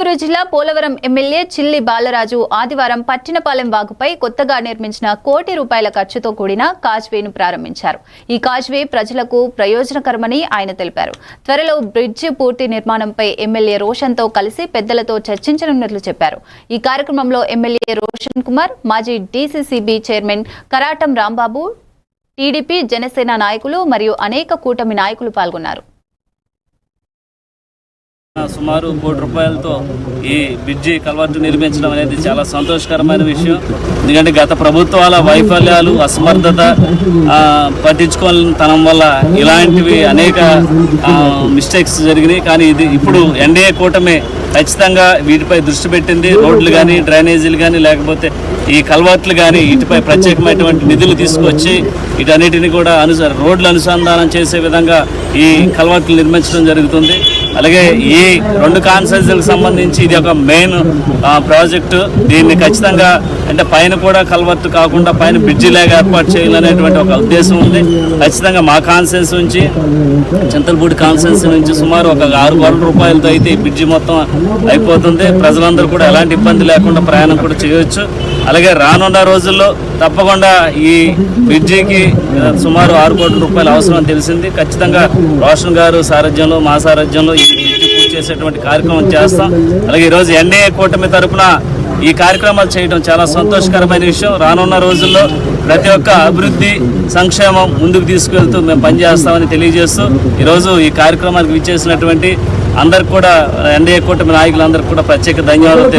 చిత్తూరు జిల్లా పోలవరం ఎమ్మెల్యే చిల్లి బాలరాజు ఆదివారం పట్టినపాలెం వాగుపై కొత్తగా నిర్మించిన కోటి రూపాయల ఖర్చుతో కూడిన కాజ్వేను ప్రారంభించారు. ఈ కాజ్వే ప్రజలకు ప్రయోజనకరమని ఆయన తెలిపారు. త్వరలో బ్రిడ్జి పూర్తి నిర్మాణంపై ఎమ్మెల్యే రోషన్తో కలిసి పెద్దలతో చర్చించనున్నట్లు చెప్పారు. ఈ కార్యక్రమంలో ఎమ్మెల్యే రోషన్ కుమార్ మాజీ DCCB chairman Karatam Rambabu TDP Janasena నాయకులు మరియు అనేక కూటమి నాయకులు పాల్గొన్నారు. సుమారు కోటి రూపాయలతో ఈ బ్రిడ్జి కల్వర్టు నిర్మించడం అనేది చాలా సంతోషకరమైన విషయం. ఎందుకంటే గత ప్రభుత్వాల వైఫల్యాలు అసమర్థత ఆ, పట్టించుకోలేని తనం వల్ల ఇలాంటివి అనేక మిస్టేక్స్ జరిగినాయి. కానీ ఇది ఇప్పుడు ఎన్డీఏ కూటమి ఖచ్చితంగా వీటిపై దృష్టి పెట్టింది. రోడ్లు కానీ డ్రైనేజీలు కానీ లేకపోతే ఈ కల్వర్ట్లు కానీ వీటిపై ప్రత్యేకమైనటువంటి నిధులు తీసుకొచ్చి వీటన్నిటిని కూడా అను రోడ్లు అనుసంధానం చేసే విధంగా ఈ కల్వర్ట్లు నిర్మించడం జరుగుతుంది. అలాగే ఈ రెండు కాన్సెన్స్లకు సంబంధించి ఇది ఒక మెయిన్ ప్రాజెక్టు దీన్ని ఖచ్చితంగా అంటే పైన కూడా కల్వర్ట్ కాకుండా పైన బ్రిడ్జి లాగా ఏర్పాటు చేయాలనేటువంటి ఒక ఉద్దేశం ఉంది. ఖచ్చితంగా మా కాన్సెన్స్ నుంచి చింతలపూడి కాన్సెన్స్ నుంచి సుమారు ఒక ఆరు కోట్ల రూపాయలతో అయితే ఈ బ్రిడ్జి మొత్తం అయిపోతుంది. ప్రజలందరూ కూడా ఎలాంటి ఇబ్బంది లేకుండా ప్రయాణం కూడా చేయవచ్చు. అలాగే రానున్న రోజుల్లో తప్పకుండా ఈ బ్రిడ్జికి సుమారు ఆరు కోట్ల రూపాయలు అవసరం అని తెలిసింది. ఖచ్చితంగా రోషన్ గారు సారథ్యంలో మా సారథ్యంలో ఈ బ్రిడ్జి పూర్తి చేసేటువంటి కార్యక్రమం చేస్తాం. అలాగే ఈరోజు ఎన్ఏ కూటమి తరపున ఈ కార్యక్రమాలు చేయడం చాలా సంతోషకరమైన విషయం. రానున్న రోజుల్లో ప్రతి ఒక్క అభివృద్ధి సంక్షేమం ముందుకు తీసుకెళ్తూ మేము పనిచేస్తామని తెలియజేస్తూ ఈరోజు ఈ కార్యక్రమానికి విచ్చేసినటువంటి అందరికి కూడా ఎన్డీఏ కూటమి నాయకులందరికీ కూడా ప్రత్యేక ధన్యవాదాలు